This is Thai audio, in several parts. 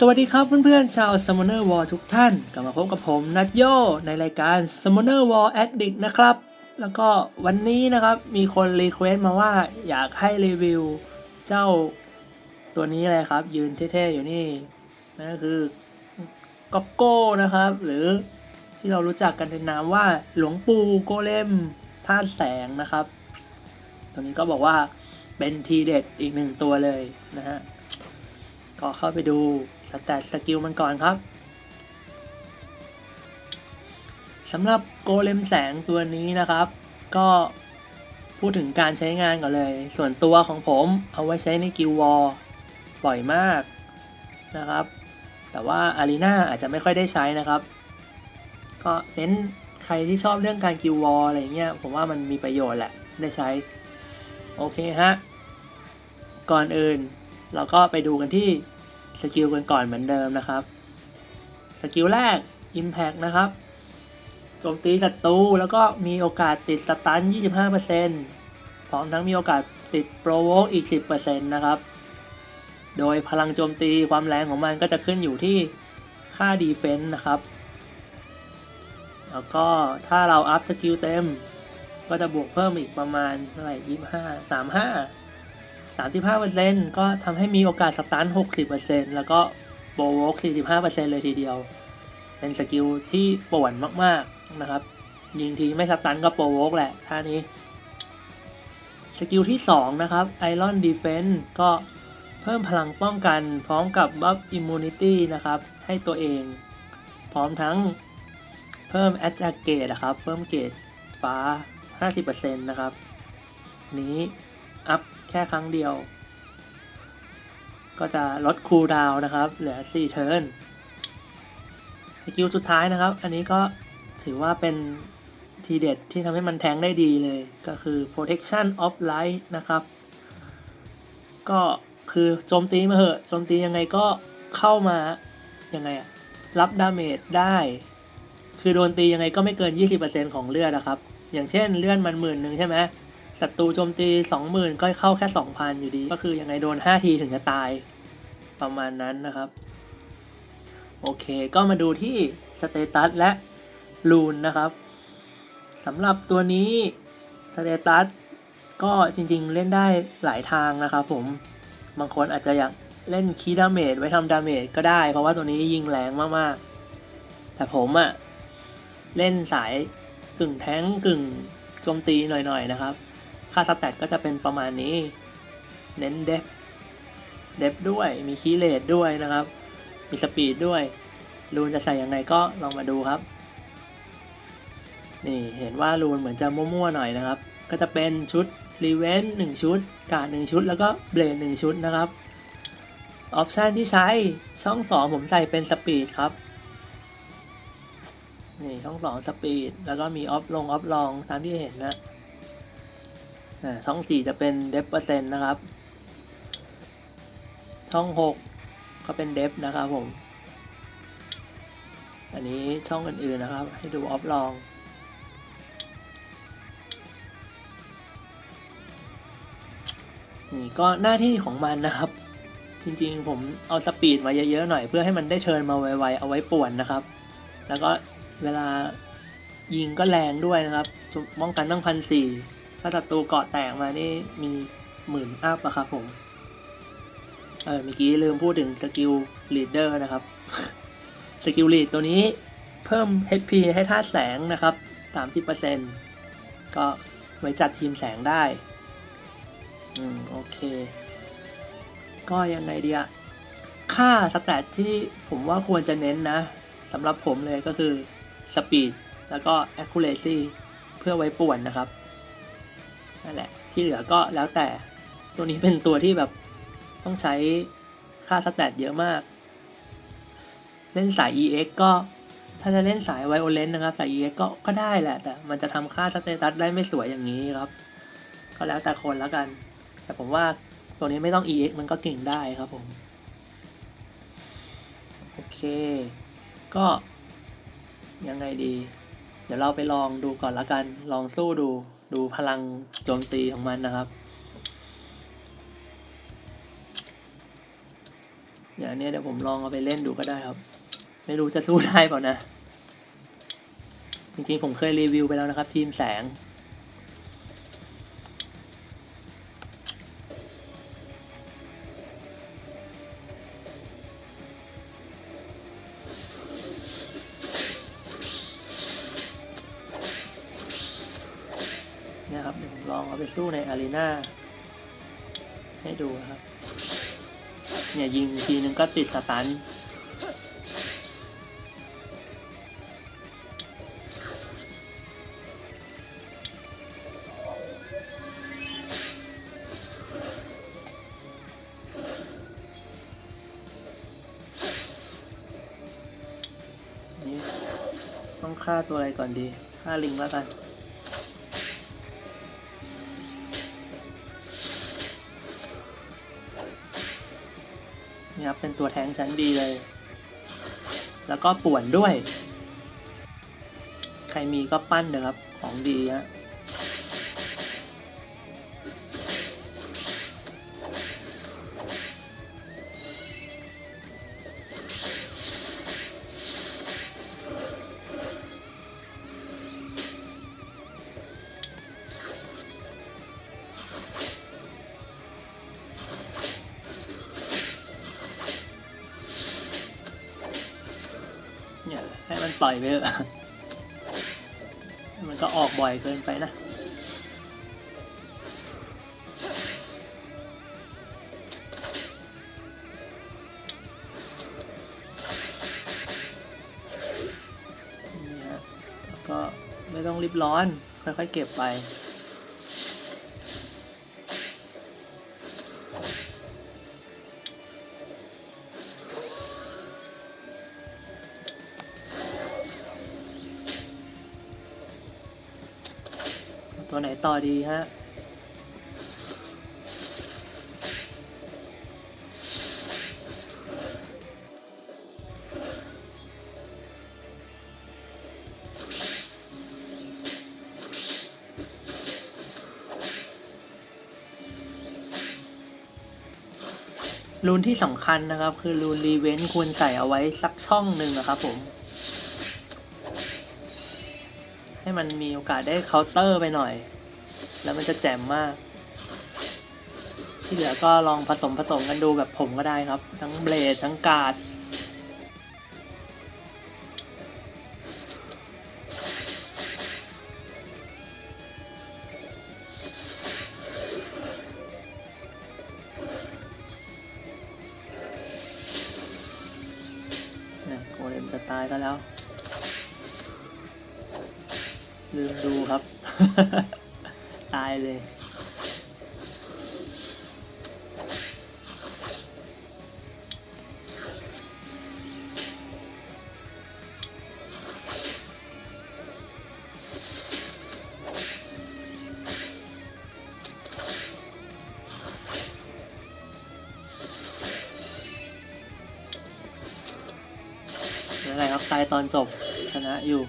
สวัสดีครับเพื่อนๆชาว Summoner War ทุกท่าน กลับมาพบกับผมนัดโยในรายการ Summoner War Addict นะครับ แล้วก็วันนี้นะครับมีคนรีเควสต์มาว่าอยากให้รีวิวเจ้าตัวนี้เลยครับ ยืนเท่ๆอยู่นี่นั่นก็คือก็โก้นะครับ หรือที่เรารู้จักกันในนามว่าหลวงปู่โกเลมธาตุแสงนะครับ ตัวนี้ก็บอกว่าเป็นทีเด็ดอีกหนึ่งตัวเลยนะฮะ ก็เข้าไปดูสแตทสกิลมันก่อนครับสำหรับโกเลมแสงตัวนี้นะครับ ก็พูดถึงการใช้งานก่อนเลย ส่วนตัวของผมเอาไว้ใช้ในกิลวอลบ่อยมากนะครับ แต่ว่าอารีนาอาจจะไม่ค่อยได้ใช้นะครับ ก็เน้นใครที่ชอบเรื่องการกิลวอลอะไรเงี้ยผมว่ามันมีประโยชน์แหละได้ใช้ โอเคฮะ ก่อนอื่น เราก็ไปดูกันที่สกิลกันก่อนเหมือนเดิมนะครับ สกิลแรก Impact นะครับโจมตีศัตรูแล้วก็มีโอกาสติดสตัน 25%พร้อมทั้งมีโอกาสติดโปรโวอีก 10%นะครับ โดยพลังโจมตีความแรงของมันก็จะขึ้นอยู่ที่ค่าดีเฟน s ์นะครับ แล้วก็ถ้าเราอัพสกิลเต็ม ก็จะบวกเพิ่มอีกประมาณเท่าไหร่25 35 35%ก็ทำให้มีโอกาสสตัน60%แล้วก็โบวก45%เลยทีเดียว เป็นสกิลที่ป่วนมากๆนะครับ ยิงทีไม่สตันก็โปรโวกแหละท่านี้ สกิลที่ 2 นะครับ Iron Defense ก็เพิ่มพลังป้องกันพร้อมกับบัฟ Immunity นะครับ ให้ตัวเอง พร้อมทั้งเพิ่ม Attack Gauge นะครับ เพิ่มเกรดฟ้า 50%นะครับ นี้อัพ แค่ครั้งเดียว ก็จะลดคูลดาวนะครับ เหลือ4เทิร์นสกิลสุดท้ายนะครับ อันนี้ก็ถือว่าเป็นทีเด็ดที่ทำให้มันแทงได้ดีเลย ก็คือ protection of light นะครับ ก็คือโจมตีมาเหอะโจมตียังไงก็เข้ามายังไงอะรับดาเมจได้ คือโดนตียังไงก็ไม่เกิน 20%ของเลือดนะครับ อย่างเช่นเลือดมันหมื่นหนึ่งใช่ไหม ศัตรูโจมตี 20,000 ก็เข้าแค่ 2,000 อยู่ดี ก็คือยังไงโดน 5 ทีถึงจะตาย ประมาณนั้นนะครับ โอเค ก็มาดูที่สเตตัสและลูนนะครับสำหรับตัวนี้สเตตัสก็จริงๆเล่นได้หลายทางนะครับผม บางคนอาจจะอยากเล่นคีดาเมจไว้ทำดาเมจก็ได้ เพราะว่าตัวนี้ยิงแรงมากๆ แต่ผมอะเล่นสายกึ่งแท้งกึ่งโจมตีหน่อยๆนะครับ ค่าสแตทก็จะเป็นประมาณนี้ เน้นเดฟเดฟด้วยมีคีเลดด้วยนะครับ มีสปีดด้วยรูนจะใส่ยังไงก็ลองมาดูครับ นี่เห็นว่ารูนเหมือนจะมั่วๆหน่อยนะครับ ก็จะเป็นชุดรีเวนต์หนึ่งชุด การหนึ่งชุด แล้วก็เบลดหนึ่งชุดนะครับออปชันที่ใช้ช่องสองผมใส่เป็นสปีดครับ นี่ช่องสองสปีด แล้วก็มีออฟลง ออฟลองตามที่เห็นนะ ช่องสี่จะเป็นเดฟเปอร์เซ็นต์นะครับ ช่องหกก็เป็นเดฟนะครับผม อันนี้ช่องอื่นๆนะครับ ให้ดูออฟลองนี่ก็หน้าที่ของมันนะครับ จริงๆ ผมเอาสปีดมาเยอะๆหน่อยเพื่อให้มันได้เชิญมาไวๆเอาไว้ป่วนนะครับ แล้วก็เวลายิงก็แรงด้วยนะครับป้องกันตั้งพันสี่ ถ้าศัตรูเกาะแตกมานี่มีหมื่นอัพอะครับผม เออเมื่อกี้ลืมพูดถึงสกิลลีดเดอร์นะครับ สกิลลีดตัวนี้เพิ่ม HP ให้ธาตุแสงนะครับ 30%ก็ไว้จัดทีมแสงได้ อืม โอเค ก็ยังไงดีอะค่าสแตทที่ผมว่าควรจะเน้นนะสำหรับผมเลยก็คือ Speed แล้วก็ Accuracy เพื่อไว้ป่วนนะครับ นั่นแหละ ที่เหลือก็แล้วแต่ ตัวนี้เป็นตัวที่แบบต้องใช้ค่าสแตทเยอะมาก เล่นสาย EX ก็ถ้าจะเล่นสาย Violent นะครับ สาย EX ก็ก็ได้แหละ แต่มันจะทำค่าสเตตัสได้ไม่สวยอย่างนี้ครับ ก็แล้วแต่คนแล้วกัน แต่ผมว่าตัวนี้ไม่ต้อง EX มันก็เก่งได้ครับผม โอเค ก็ยังไงดี เดี๋ยวเราไปลองดูก่อนละกัน ลองสู้ดู ดูพลังโจมตีของมันนะครับ อย่างนี้เดี๋ยวผมลองเอาไปเล่นดูก็ได้ครับ ไม่รู้จะสู้ได้เปล่านะ จริงๆผมเคยรีวิวไปแล้วนะครับ ทีมแสง สู้ในอารีนาให้ดูครับ เนี่ยยิงทีนึงก็ติดสตันต้องฆ่าตัวอะไรก่อนดี ฆ่าลิงแล้วกัน เป็นตัวแทงชั้นดีเลย แล้วก็ป่วนด้วย ใครมีก็ปั้นนะครับ ของดีฮะ ปล่อยไปเถอะมันก็ออกบ่อยเกินไปนะนี่ฮะแล้วก็ไม่ต้องรีบร้อน ค่อยๆเก็บไป ตัวไหนต่อดีฮะ รูนที่สำคัญนะครับ คือรูนรีเวนต์ควรใส่เอาไว้สักช่องหนึ่งนะครับผม ให้มันมีโอกาสได้เคาน์เตอร์ไปหน่อย แล้วมันจะแจ่มมาก ที่เหลือก็ลองผสมผสมกันดูแบบผมก็ได้ครับ ทั้งเบลดทั้งกาดเนี่ยโกเลมจะตายก็แล้ว ลืมดูครับ ตายเลยไม่เป็นไรครับตายตอนจบชนะอยู่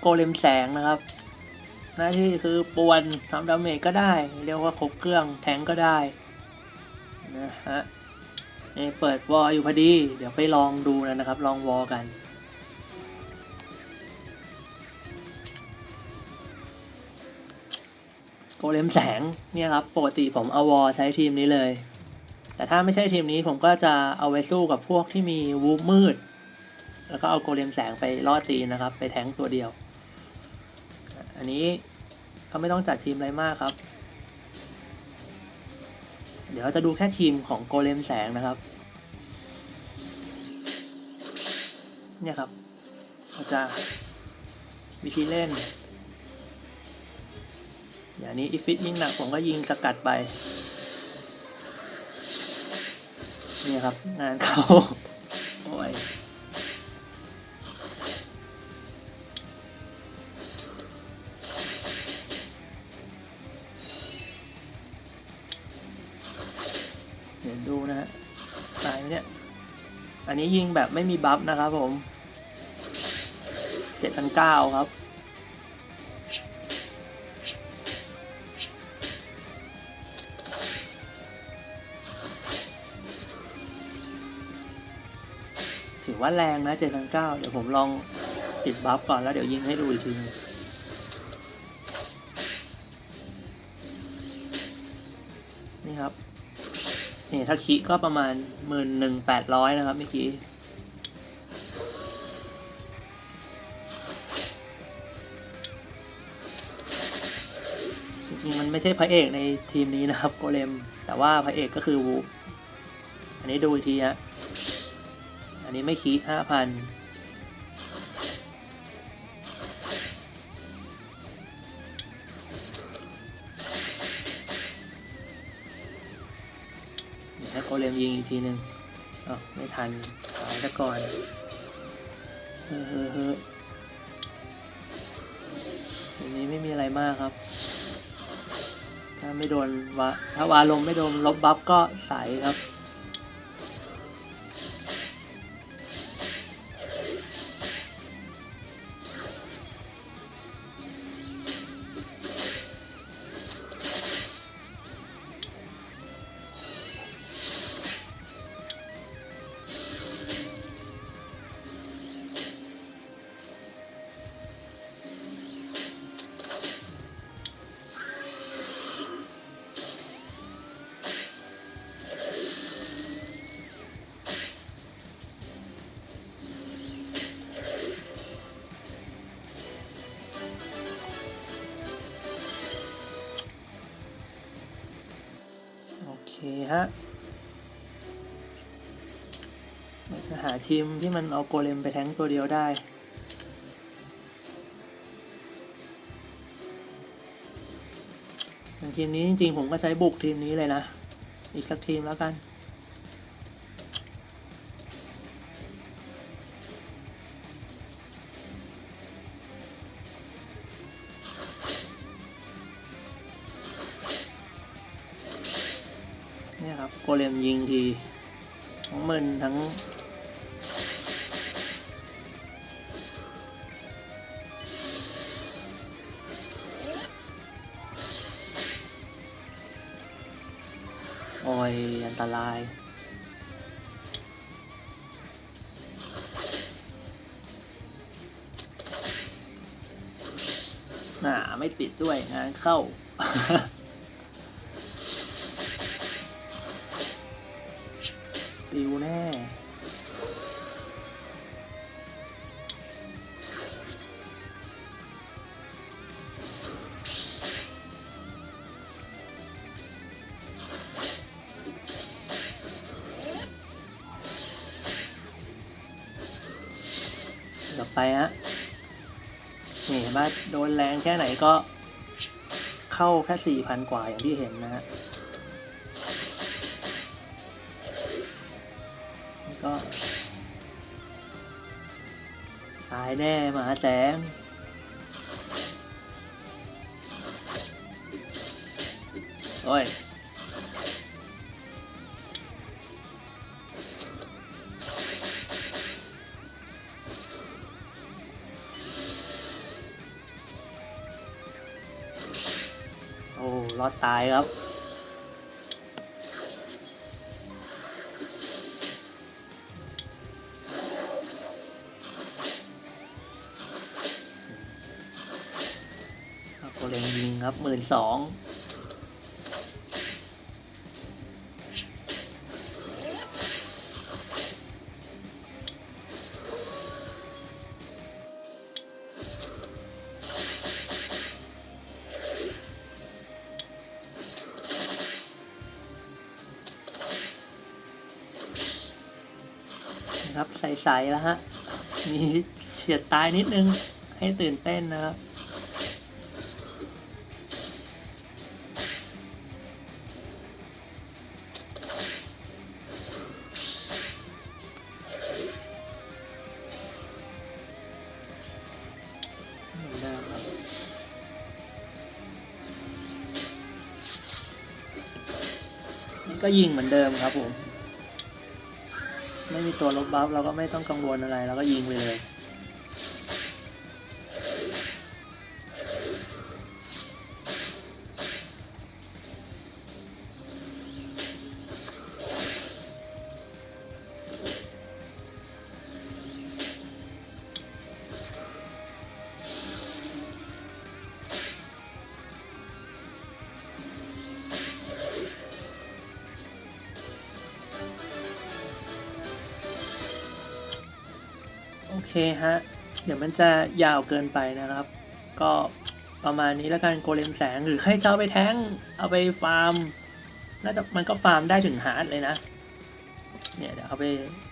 โกเลมแสงนะครับ หน้าที่คือปวนทำดาเมจก็ได้ เรียกว่าครบเครื่องแทงก็ได้นะฮะนี่เปิดวอลอยู่พอดี เดี๋ยวไปลองดูนะครับ ลองวอลกันโกเลมแสงเนี่ยครับปกติผมเอาวอลใช้ทีมนี้เลย แต่ถ้าไม่ใช่ทีมนี้ผมก็จะเอาไว้สู้กับพวกที่มีวูฟมืด แล้วก็เอาโกเลมแสงไปล่อตีนะครับ ไปแทงตัวเดียว อันนี้เขาไม่ต้องจัดทีมอะไรมากครับ เดี๋ยวเราจะดูแค่ทีมของโกเลมแสงนะครับ เนี่ยครับเราจะวิธีเล่น อย่างนี้อีฟิตยิงหนักผมก็ยิงสกัดไปเนี่ยครับงานเขาโอ้ย นี้ยิงแบบไม่มีบัฟนะครับผมเจ็ดพันเก้าครับ ถือว่าแรงนะเจ็ดพันเก้าเดี๋ยวผมลองติดบัฟก่อนแล้วเดี๋ยวยิงให้ดูอีกทีนึง นี่ถ้าคิก็ประมาณหมื่นหนึ่งแปดร้อยนะครับเมื่อกี้จริงๆมันไม่ใช่พระเอกในทีมนี้นะครับโกเลม แต่ว่าพระเอกก็คือวู อันนี้ดูอีกทีฮะ อันนี้ไม่คีห้าพัน เรียวให้โกเลมยิงอีกทีหนึ่งอ๋อไม่ทันตายซะก่อนเฮ้อเฮ้อเฮ้อทีนี้ไม่มีอะไรมากครับ ถ้าไม่โดนวะถ้าวาลมไม่โดนลบบัฟก็ใสครับ ฮะเราจะหาทีมที่มันเอาโกเลมไปแทงตัวเดียวได้ทีมนี้จริงๆผมก็ใช้บุกทีมนี้เลยนะ อีกสักทีมแล้วกัน เนี่ยครับโกเลมยิงทีทั้งมึนทั้ง โอ้ย อันตรายน่าไม่ติดด้วยงานเข้า ไปฮะนี่เห็นว่าโดนแรงแค่ไหนก็เข้าแค่สี่พันกว่าอย่างที่เห็นนะฮะก็ตายแน่หมาแสงโอ้ย ดตายครับ ก็เลยยิงครับหมื่นสอง นะครับ ใสๆแล้วฮะ มีเฉียดตายนิดนึง ให้ตื่นเต้นนะครับนี่ก็ยิงเหมือนเดิมครับผม ตัวลบบัฟเราก็ไม่ต้องกังวลอะไรเราก็ยิงไปเลย เคฮะ เดี๋ยวมันจะยาวเกินไปนะครับ ก็ประมาณนี้แล้วกันโกเลมแสงหรือใครจะเอาไปแท้งเอาไปฟาร์ม น่าจะมันก็ฟาร์มได้ถึงฮาร์ดเลยนะ เนี่ยเดี๋ยวเอาไป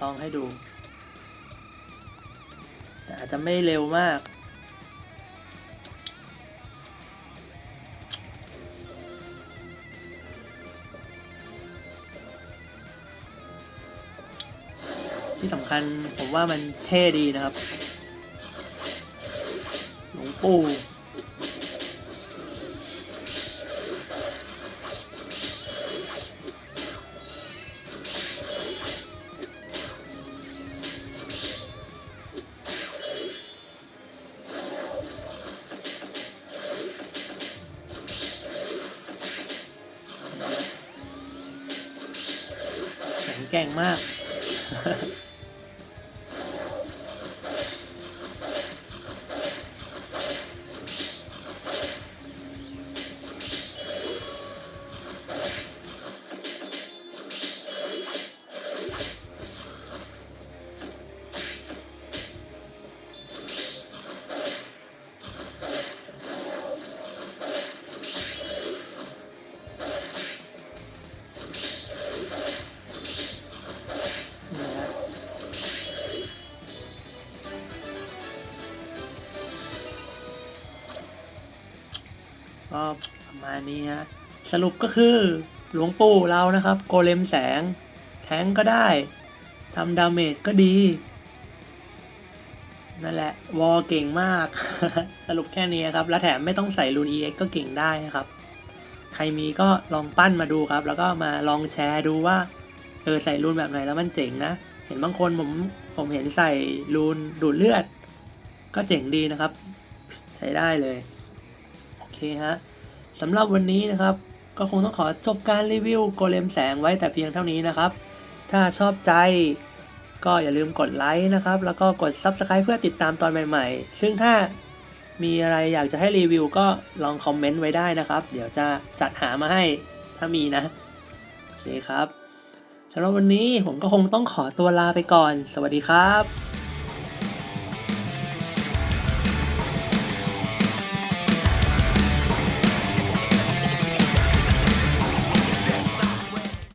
ลองให้ดู แต่อาจจะไม่เร็วมาก ที่สำคัญผมว่ามันเท่ดีนะครับ หลวงปู่แข็งแกร่งมาก ก็ประมาณนี้ฮะ สรุปก็คือหลวงปู่เรานะครับ โกเลมแสง แทงก็ได้ทำดาเมจก็ดี นั่นแหละ วอเก่งมาก สรุปแค่นี้ครับ แล้วแถมไม่ต้องใส่รูน EX ก็เก่งได้นะครับ ใครมีก็ลองปั้นมาดูครับ แล้วก็มาลองแชร์ดูว่า เออ ใส่รูนแบบไหนแล้วมันเจ๋งนะ เห็นบางคนผมผมเห็นใส่รูนดูดเลือด ก็เจ๋งดีนะครับ ใช้ได้เลย ฮะสำหรับวันนี้นะครับ ก็คงต้องขอจบการรีวิวโกเลมแสงไว้แต่เพียงเท่านี้นะครับ ถ้าชอบใจก็อย่าลืมกดไลค์นะครับ แล้วก็กด Subscribe เพื่อติดตามตอนใหม่ๆ ซึ่งถ้ามีอะไรอยากจะให้รีวิวก็ลองคอมเมนต์ไว้ได้นะครับ เดี๋ยวจะจัดหามาให้ถ้ามีนะ โอเคครับสำหรับวันนี้ผมก็คงต้องขอตัวลาไปก่อน สวัสดีครับ